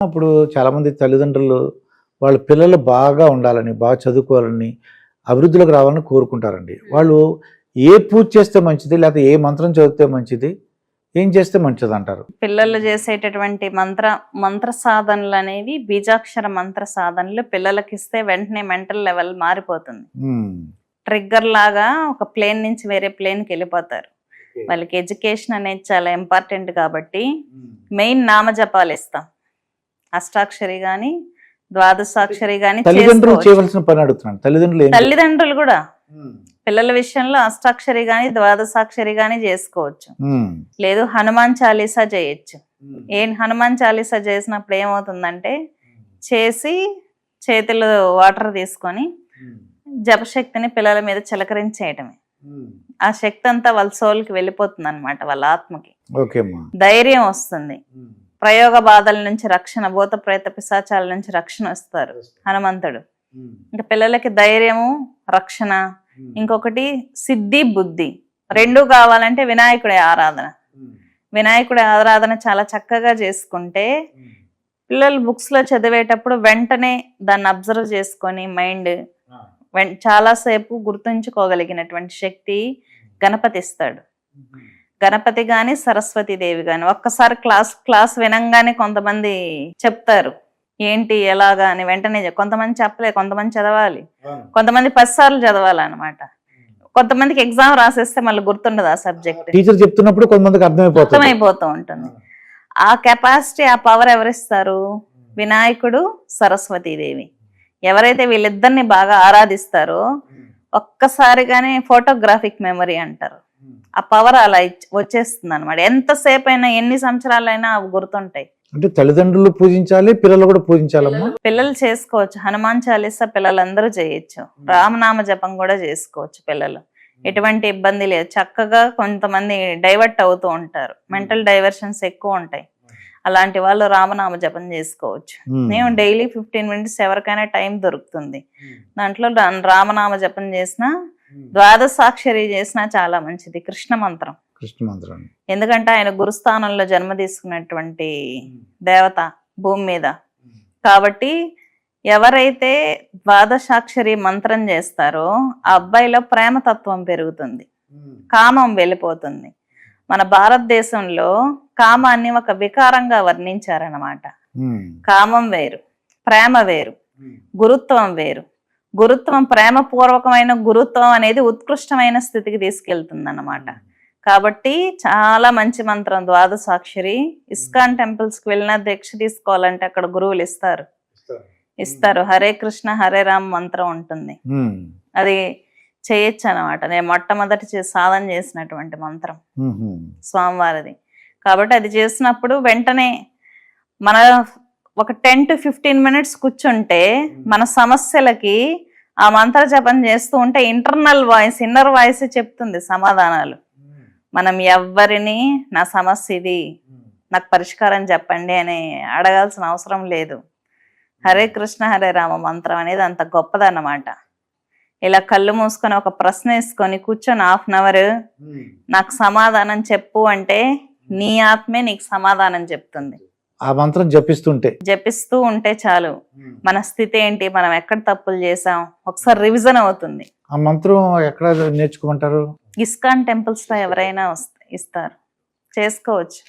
అప్పుడు చాలామంది తల్లిదండ్రులు వాళ్ళ పిల్లలు బాగా ఉండాలని బాగా చదువుకోవాలని అభివృద్ధిలోకి రావాలని కోరుకుంటారండి. వాళ్ళు ఏ పూజ చేస్తే మంచిది లేకపోతే ఏ మంత్రం చదివితే మంచిది ఏం చేస్తే మంచిది అంటారు పిల్లలు చేసేటటువంటి మంత్ర మంత్ర సాధనలు అనేవి బీజాక్షర మంత్ర సాధనలు పిల్లలకి ఇస్తే వెంటనే మెంటల్ లెవెల్ మారిపోతుంది. ట్రిగ్గర్ లాగా ఒక ప్లేన్ నుంచి వేరే ప్లేన్కి వెళ్ళిపోతారు. వాళ్ళకి ఎడ్యుకేషన్ అనేది చాలా ఇంపార్టెంట్ కాబట్టి మెయిన్ నామజపాలు ఇస్తాం. అష్టాక్షరి గాని ద్వాదశాక్షరి గాని తల్లిదండ్రులు. చేయవలసిన పని అడుగుతున్నాను. తల్లిదండ్రులు తల్లిదండ్రులు కూడా. పిల్లల విషయంలో అష్టాక్షరి గాని ద్వాదశాక్షరి గాని చేసుకోవచ్చు. లేదు హనుమాన్ చాలీసా చేయొచ్చు. ఏం హనుమాన్ చాలీసా చేసినప్పుడు ఏమవుతుందంటే చేసి చేతిలో వాటర్ తీసుకొని జపశక్తిని పిల్లల మీద చిలకరించేయటమే. ఆ శక్తి అంతా వాళ్ళ సోల్కి వెళ్ళిపోతుంది అనమాట వాళ్ళ ఆత్మకి. ధైర్యం వస్తుంది. ప్రయోగ బాధల నుంచి రక్షణ భూత ప్రేత పిశాచాల నుంచి రక్షణ వస్తారు హనుమంతుడు. ఇంకా పిల్లలకి ధైర్యము రక్షణ ఇంకొకటి సిద్ధి బుద్ధి. రెండు కావాలంటే వినాయకుడి ఆరాధన. వినాయకుడి ఆరాధన చాలా చక్కగా చేసుకుంటే పిల్లలు బుక్స్లో చదివేటప్పుడు వెంటనే దాన్ని అబ్జర్వ్ చేసుకొని మైండ్ చాలాసేపు గుర్తుంచుకోగలిగినటువంటి శక్తి గణపతి ఇస్తాడు గణపతి గాని సరస్వతి దేవి గాని. ఒక్కసారి క్లాస్ క్లాస్ వినంగానే కొంతమంది చెప్తారు. ఏంటి ఎలాగా అని వెంటనే కొంతమంది చెప్పలేదు కొంతమంది చదవాలి. కొంతమంది పదిసార్లు చదవాలన్నమాట. కొంతమందికి ఎగ్జామ్ రాసేస్తే మళ్ళీ గుర్తుండదు ఆ సబ్జెక్ట్. టీచర్ చెప్తున్నప్పుడు కొంతమందికి అర్థమైపోతుంది. అర్థమైపోతూ ఉంటుంది. ఆ కెపాసిటీ ఆ పవర్ ఎవరిస్తారు? వినాయకుడు సరస్వతీదేవి ఎవరైతే వీళ్ళిద్దరిని బాగా ఆరాధిస్తారో ఒక్కసారిగానే ఫోటోగ్రాఫిక్ మెమరీ అంటారు. ఆ పవర్ అలా వచ్చేస్తుంది అనమాట ఎంతసేపు అయినా ఎన్ని సంవత్సరాలైనా అవి గుర్తుంటాయి. అంటే తల్లిదండ్రులు పూజించాలి పిల్లలు కూడా పూజించాలమ్మా? పిల్లలు చేసుకోవచ్చు. హనుమాన్ చాలీసా పిల్లలందరూ చేయొచ్చు. రామనామ జపం కూడా చేసుకోవచ్చు పిల్లలు. ఎటువంటి ఇబ్బంది లేదు. చక్కగా కొంతమంది డైవర్ట్ అవుతూ ఉంటారు. మెంటల్ డైవర్షన్స్ ఎక్కువ ఉంటాయి. అలాంటి వాళ్ళు రామనామ జపం చేసుకోవచ్చు. మేము. డైలీ ఫిఫ్టీన్ మినిట్స్ ఎవరికైనా టైం దొరుకుతుంది. దాంట్లో రామనామ జపం చేసిన ద్వాదశాక్షరి చేసినా చాలా మంచిది. కృష్ణ మంత్రం. కృష్ణ మంత్రం. ఎందుకంటే ఆయన గురుస్థానంలో జన్మ తీసుకున్నటువంటి దేవత భూమి మీద. కాబట్టి ఎవరైతే ద్వాదశాక్షరి మంత్రం చేస్తారో ఆ అబ్బాయిలో ప్రేమతత్వం పెరుగుతుంది. కామం వెళ్ళిపోతుంది. మన భారతదేశంలో కామాన్ని ఒక వికారంగా వర్ణించారన్నమాట. ఉమ్. కామం వేరు ప్రేమ వేరు గురుత్వం వేరు. గురుత్వం ప్రేమపూర్వకమైన గురుత్వం అనేది ఉత్కృష్టమైన స్థితికి తీసుకెళ్తుంది అన్నమాట కాబట్టి చాలా మంచి మంత్రం ద్వాదశాక్షరి. ఇస్కాన్ టెంపుల్స్కి వెళ్ళినా దీక్ష తీసుకోవాలంటే అక్కడ గురువులు ఇస్తారు. ఇస్తారు. హరే కృష్ణ హరే రామ్ మంత్రం ఉంటుంది. అది చేయొచ్చు అనమాట నేను మొట్టమొదటి సాధన చేసినటువంటి మంత్రం. స్వామివారిది. కాబట్టి అది చేసినప్పుడు వెంటనే మన ఒక టెన్ టు ఫిఫ్టీన్ మినిట్స్ కూర్చుంటే మన సమస్యలకి ఆ మంత్ర జపం చేస్తూ ఉంటే ఇంటర్నల్ వాయిస్ ఇన్నర్ వాయిస్ చెప్తుంది సమాధానాలు. మనం ఎవ్వరిని నా సమస్య ఇది నాకు పరిష్కారం చెప్పండి అని అడగాల్సిన అవసరం లేదు. హరే కృష్ణ హరే రామ మంత్రం అనేది అంత గొప్పదన్నమాట. ఇలా కళ్ళు మూసుకొని ఒక ప్రశ్న వేసుకొని కూర్చొని హాఫ్ అన్ అవర్ నాకు సమాధానం చెప్పు అంటే నీ ఆత్మే నీకు సమాధానం చెప్తుంది. ఆ మంత్రం జపిస్తుంటే. జపిస్తూ ఉంటే చాలు. మన స్థితి ఏంటి? మనం ఎక్కడ తప్పులు చేసాం ఒకసారి రివిజన్ అవుతుంది. ఆ మంత్రం ఎక్కడ నేర్చుకోమంటారు? ఇస్కాన్ టెంపుల్స్లో ఎవరైనా ఇస్తారు. చేసుకోవచ్చు.